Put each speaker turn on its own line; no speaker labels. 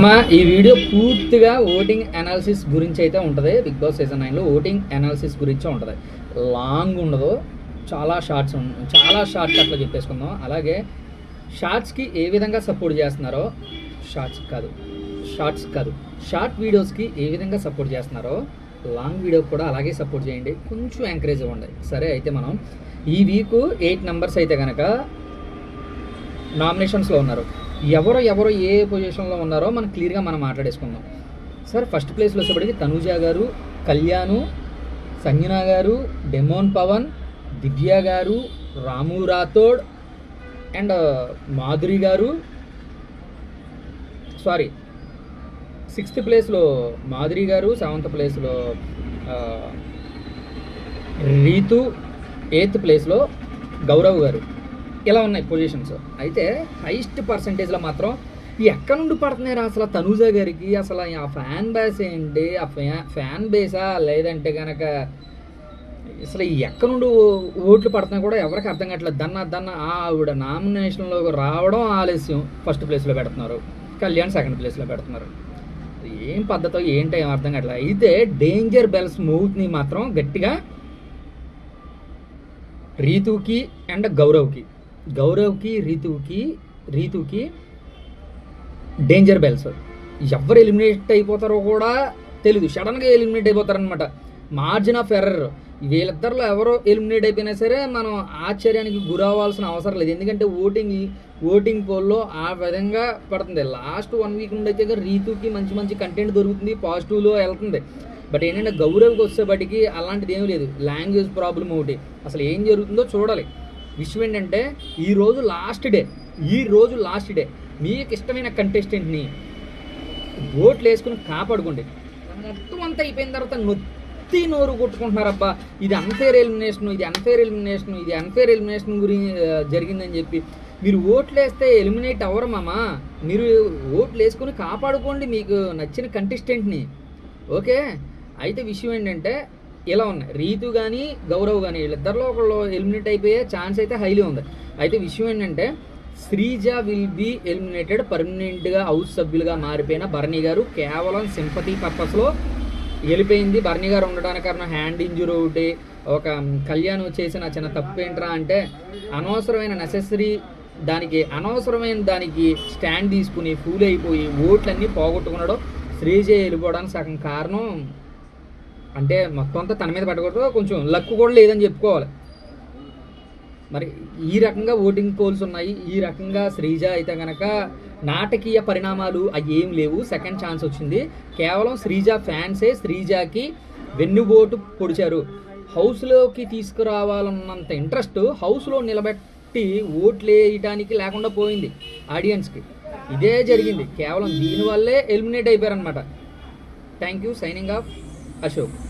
అమ్మ ఈ వీడియో పూర్తిగా ఓటింగ్ అనాలిసిస్ గురించి అయితే ఉంటుంది. బిగ్ బాస్ సీజన్ నైన్లో ఓటింగ్ అనాలిసిస్ గురించి ఉంటుంది. లాంగ్ ఉండదు. చాలా షార్ట్స్ చాలా షార్ట్స్ అట్లా చెప్పేసుకుందాం. అలాగే షార్ట్స్కి ఏ విధంగా సపోర్ట్ చేస్తున్నారో షార్ట్స్ కాదు షార్ట్స్ కాదు షార్ట్ వీడియోస్కి ఏ విధంగా సపోర్ట్ చేస్తున్నారో లాంగ్ వీడియో కూడా అలాగే సపోర్ట్ చేయండి. కొంచెం ఎంకరేజ్ ఇవ్వండి సరే అయితే మనం ఈ వీక్ ఎయిట్ నెంబర్స్ అయితే కనుక నామినేషన్స్లో ఉన్నారు. ఎవరు ఎవరు ఏ పొజిషన్లో ఉన్నారో మనం క్లియర్గా మనం మాట్లాడేసుకుందాం. సార్ ఫస్ట్ ప్లేస్లో వచ్చేప్పటికి తనూజ గారు కళ్యాణు సంజన గారు demon Pavan Divya garu Ramu Rathod and uh, Madhuri garu. Sorry sixth ప్లేస్లో మాధురి గారు సెవెంత్ ప్లేస్లో uh, రీతు ఎయిత్ ప్లేస్లో గౌరవ్ గారు. ఇలా ఉన్నాయి పొజిషన్స్ అయితే హైయెస్ట్ పర్సంటేజ్లో మాత్రం ఎక్కడ నుండి పడుతున్నాయి అసలు తనూజ గారికి? అసలు ఆ ఫ్యాన్ బేస్ ఏంటి? ఆ ఫ్యా ఫ్యాన్ బేసా లేదంటే కనుక అసలు ఎక్కడ నుండి ఓట్లు పడుతున్నాయి కూడా ఎవరికి అర్థం కావట్లేదు. దన్న దన్న ఆవిడ నామినేషన్లో రావడం ఆలస్యం. ఫస్ట్ ప్లేస్లో పెడుతున్నారు. కళ్యాణ్ సెకండ్ ప్లేస్లో పెడుతున్నారు. ఏం పద్ధతో ఏంటో ఏం అర్థం కావట్లేదు. అయితే డేంజర్ బెల్స్ మూవ్ని మాత్రం గట్టిగా రీతుకి అండ్ గౌరవ్కి గౌరవ్కి రీతుకి రీతుకి డేంజర్ బెల్స్ ఎవరు ఎలిమినేట్ అయిపోతారో కూడా తెలియదు సడన్గా ఎలిమినేట్ అయిపోతారనమాట మార్జిన్ ఆఫ్ ఎర్రర్ వీళ్ళిద్దరిలో ఎవరో ఎలిమినేట్ అయిపోయినా సరే మనం ఆశ్చర్యానికి గురవ్వాల్సిన అవసరం లేదు. ఎందుకంటే ఓటింగ్ ఓటింగ్ పోల్లో ఆ విధంగా పడుతుంది. లాస్ట్ వన్ వీక్ నుండి అయితే రీతుకి మంచి మంచి కంటెంట్ దొరుకుతుంది. పాజిటివ్లో వెళ్తుంది. బట్ ఏంటంటే గౌరవ్కి వచ్చేపటికి అలాంటిది ఏమీ లేదు. లాంగ్వేజ్ ప్రాబ్లం ఒకటి. అసలు ఏం జరుగుతుందో చూడాలి. విషయం ఏంటంటే ఈరోజు లాస్ట్ డే ఈ రోజు లాస్ట్ డే మీకు ఇష్టమైన కంటెస్టెంట్ని ఓట్లు వేసుకుని కాపాడుకోండి. మొత్తం అంతా అయిపోయిన తర్వాత నొత్తి నోరు కొట్టుకుంటున్నారబ్బా. ఇది అన్ఫేర్ ఎలిమినేషన్ ఇది అన్ఫేర్ ఎలిమినేషన్ ఇది అన్ఫేర్ ఎలిమినేషన్ గురించి జరిగిందని చెప్పి. మీరు ఓట్లు వేస్తే ఎలిమినేట్ అవ్వరు మామా. మీరు ఓట్లు వేసుకుని కాపాడుకోండి మీకు నచ్చిన కంటెస్టెంట్ని ఓకే? అయితే విషయం ఏంటంటే ఇలా ఉన్నాయి. రీతు కానీ గౌరవ్ కానీ వీళ్ళిద్దరిలో ఒకళ్ళు ఎలిమినేట్ అయిపోయే ఛాన్స్ అయితే హైలీ ఉంది. అయితే విషయం ఏంటంటే శ్రీజ విల్ బి ఎలిమినేటెడ్ పర్మనెంట్గా హౌస్ సభ్యులుగా మారిపోయిన భరణి గారు కేవలం సింపతి పర్పస్లో వెళ్ళిపోయింది. భరణి గారు ఉండడానికి కారణం హ్యాండ్ ఇంజురీ ఒకటి ఒక కళ్యాణ్ చేసిన చిన్న తప్పు ఏంట్రా అంటే అనవసరమైన నెసెసరీ దానికి అనవసరమైన దానికి స్టాండ్ తీసుకుని ఫూల్ అయిపోయి ఓట్లన్నీ పోగొట్టుకున్నాడు. శ్రీజ వెళ్ళిపోవడానికి సగం కారణం అంటే మొత్తం అంతా తన మీద పెట్టకూడదు కొంచెం లక్ కూడా లేదని చెప్పుకోవాలి. మరి ఈ రకంగా ఓటింగ్ పోల్స్ ఉన్నాయి ఈ రకంగా శ్రీజ అయితే కనుక నాటకీయ పరిణామాలు అవి ఏం లేవు సెకండ్ ఛాన్స్ వచ్చింది. కేవలం శ్రీజ ఫ్యాన్సే శ్రీజాకి వెన్నుబోటు పొడిచారు. హౌస్లోకి తీసుకురావాలన్నంత ఇంట్రెస్ట్ హౌస్లో నిలబెట్టి ఓట్లేయడానికి లేకుండా పోయింది ఆడియన్స్కి ఇదే జరిగింది. కేవలం దీనివల్లే eliminate అయిపోయారనమాట thank you signing off Ashok.